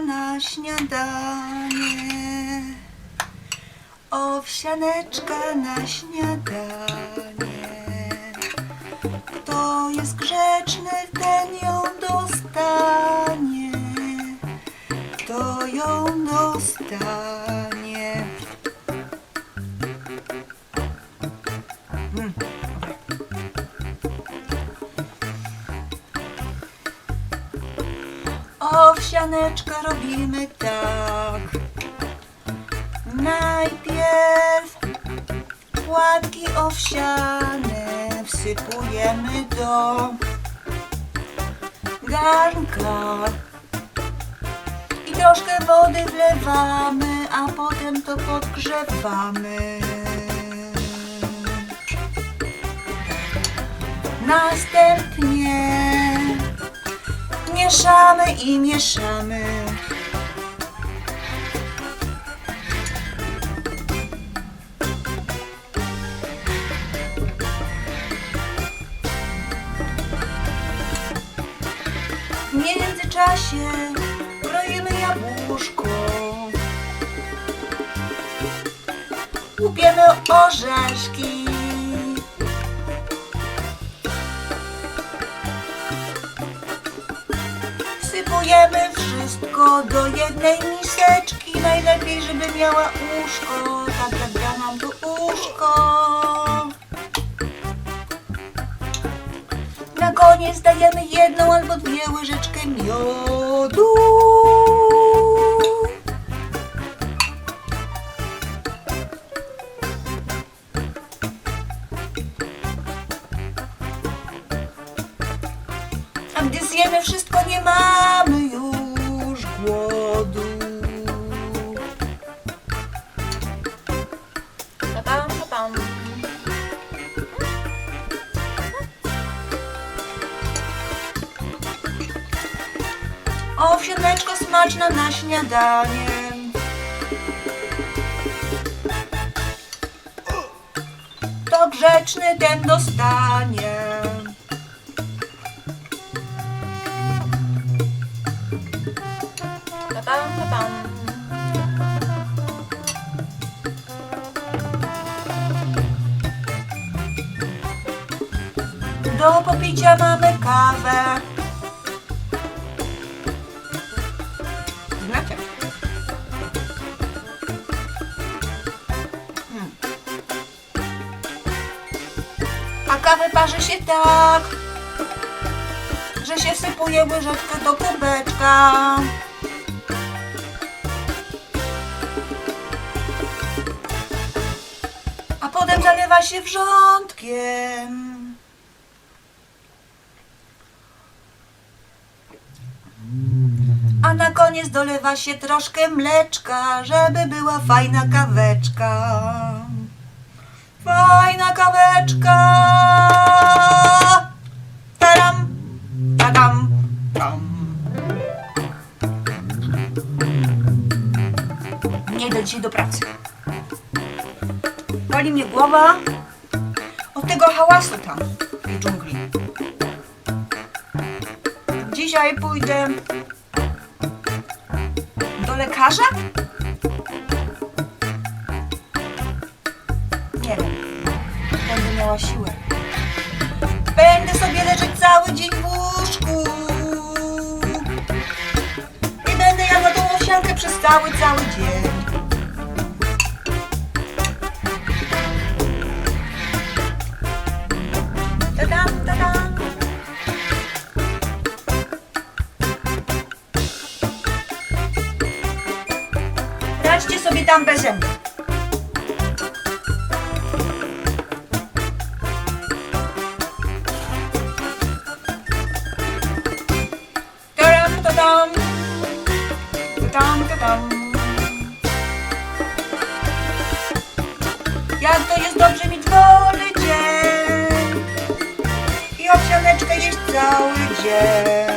Na śniadanie. Owsianeczka na śniadanie. Kto jest grzeczny, ten ją dostanie. Kto ją dostanie. Mm, Owsianeczkę robimy tak. Najpierw płatki owsiane wsypujemy do garnka i troszkę wody wlewamy, a potem to podgrzewamy. Następnie mieszamy i mieszamy. W międzyczasie kroimy jabłuszko. Łupiemy orzeszki. Wsypujemy wszystko do jednej miseczki. Najlepiej, żeby miała uszko. Tak jak ja mam tu uszko. Na koniec dajemy jedną albo dwie łyżeczki miodu. A gdy zjemy wszystko, nie mamy Owsianeczko smaczna na śniadanie. To grzeczny ten dostanie. Pa-pam, pa-pam. Do popicia mamy kawę. A kawę parzy się tak, że się wsypuje łyżeczkę do kubeczka. A potem zalewa się wrzątkiem. A na koniec dolewa się troszkę mleczka, żeby była fajna kaweczka. Fajna kaweczka. Taram, tadam, tam. Nie idę dzisiaj do pracy. Boli mnie głowa od tego hałasu tam w dżungli. Dzisiaj pójdę do lekarza? Miała siłę. Będę sobie leżeć cały dzień w łóżku. I będę jadła tą owsiankę przez cały, cały dzień. Ta-dam, ta-dam. Sobie tam beze mnie. Jak to jest dobrze mieć wolny dzień i owsianeczkę jeść cały dzień.